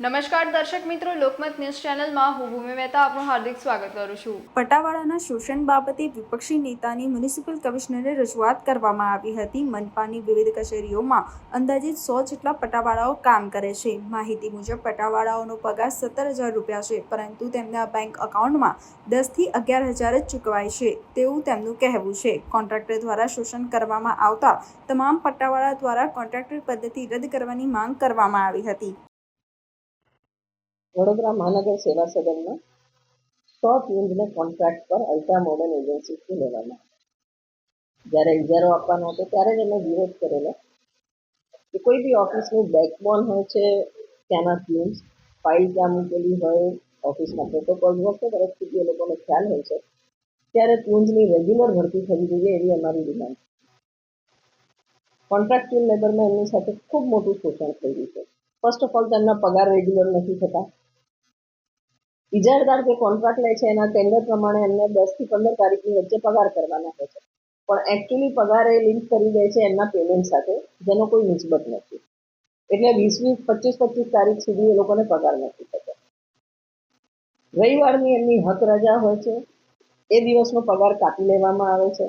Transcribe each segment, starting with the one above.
નમસ્કાર દર્શક મિત્રો, લોકમત ન્યૂઝ ચેનલમાં હું ભૂમિ મહેતા આપનું હાર્દિક સ્વાગત કરું છું. પટાવાળાના શોષણ બાબતે વિપક્ષી નેતાની મ્યુનિસિપલ કમિશનરે રજૂઆત કરવામાં આવી હતી. મનપાની વિવિધ કચેરીઓમાં અંદાજિત સો જેટલા પટાવાળાઓ કામ કરે છે. માહિતી મુજબ, પટાવાળાઓનો પગાર સત્તર હજાર રૂપિયા છે, પરંતુ તેમના બેંક એકાઉન્ટમાં દસથી અગિયાર હજાર જ ચૂકવાય છે તેવું તેમનું કહેવું છે. કોન્ટ્રાક્ટર દ્વારા શોષણ કરવામાં આવતા તમામ પટ્ટાવાળા દ્વારા કોન્ટ્રાક્ટર પદ્ધતિ રદ કરવાની માંગ કરવામાં આવી હતી. વડોદરા મહાનગર સેવા સદનમાં સો યુનિટને કોન્ટ્રાક્ટ પર અલ્ટ્રા મોડર્ન એજન્સીથી લેવામાં જ્યારે ઇજારો આપવાનો હતો ત્યારે જ અમે વિરોધ કરેલો કે કોઈ બી ઓફિસનું બેકબોન હોય છે, ત્યાંના ટ્યુન્સ ફાઇલ ત્યાં મૂકેલી હોય ઓફિસના પ્રોટોકોલ વખતે પરિસ્થિતિ એ લોકોને ખ્યાલ હોય છે, ત્યારે ટ્યુન્સની રેગ્યુલર ભરતી થવી જોઈએ એવી અમારી ડિમાન્ડ કોન્ટ્રાક્ચ્યુઅલ લેબરમાં એમની સાથે ખૂબ મોટું શોષણ થઈ રહ્યું છે. ફર્સ્ટ ઓફ ઓલ તેમના પગાર રેગ્યુલર નથી થતા. ઇજારદાર જે કોન્ટ્રાક્ટ લે છે એના ટેન્ડર પ્રમાણે એમને દસથી પંદર તારીખની વચ્ચે પગાર કરવાના હોય છે. પણ એકચ્યુઅલી પગાર એ લિંક કરી દે છે એમના પેમેન્ટ સાથે, જેનો કોઈ નિસ્બત નથી. એટલે વીસ વીસ પચીસ પચીસ તારીખ સુધી એ લોકોને પગાર નથી થતો. રવિવારની એમની હક રજા હોય છે, એ દિવસનો પગાર કાપી લેવામાં આવે છે.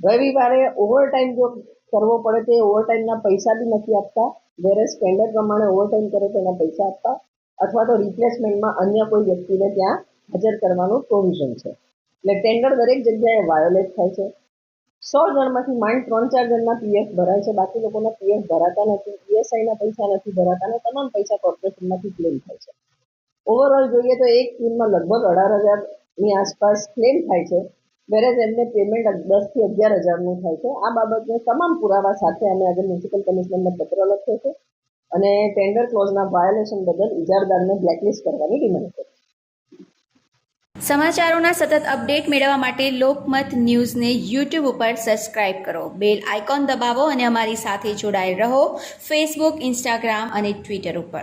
રવિવારે ઓવરટાઈમ જો કરવો પડે તો એ ઓવરટાઈમના પૈસા બી નથી આપતા. જ્યારે સ્ટેન્ડર્ડ પ્રમાણે ઓવરટાઈમ કરે તો એના પૈસા આપતા. અથવા તો રિપ્લેસમેન્ટમાં અન્ય કોઈ વ્યક્તિને ત્યાં હાજર કરવાનું પ્રોવિઝન છે. એટલે ટેન્ડર દરેક જગ્યાએ વાયોલેટ થાય છે. સો જણમાંથી માંડ ત્રણ ચાર જણના પીએફ ભરાય છે. બાકી લોકોના પીએફ ભરાતા નથી. પીએસઆઈના પૈસા નથી ભરાતા અને તમામ પૈસા કોર્પોરેશનમાંથી ક્લેમ થાય છે. ઓવરઓલ જોઈએ તો એક ટીમમાં લગભગ અઢાર હજારની આસપાસ ક્લેમ થાય છે. વેરેજ એમને પેમેન્ટ દસથી અગિયાર હજારનું થાય છે. આ બાબતને તમામ પુરાવા સાથે અમે આજે મ્યુનિસિપલ કમિશનરને પત્ર લખ્યો છે. અને ટેન્ડર ક્લોઝના વાયોલેશન બદલ ઇજારદારને બ્લેકલિસ્ટ કરવાની ડિમાન્ડ કરી સમાચારોના સતત અપડેટ મેળવવા માટે લોકમત ન્યૂઝને યુટ્યુબ ઉપર સબસ્ક્રાઇબ કરો. બેલ આઇકોન દબાવો અને અમારી સાથે જોડાયેલ રહો. ફેસબુક ઇન્સ્ટાગ્રામ અને ટ્વિટર ઉપર.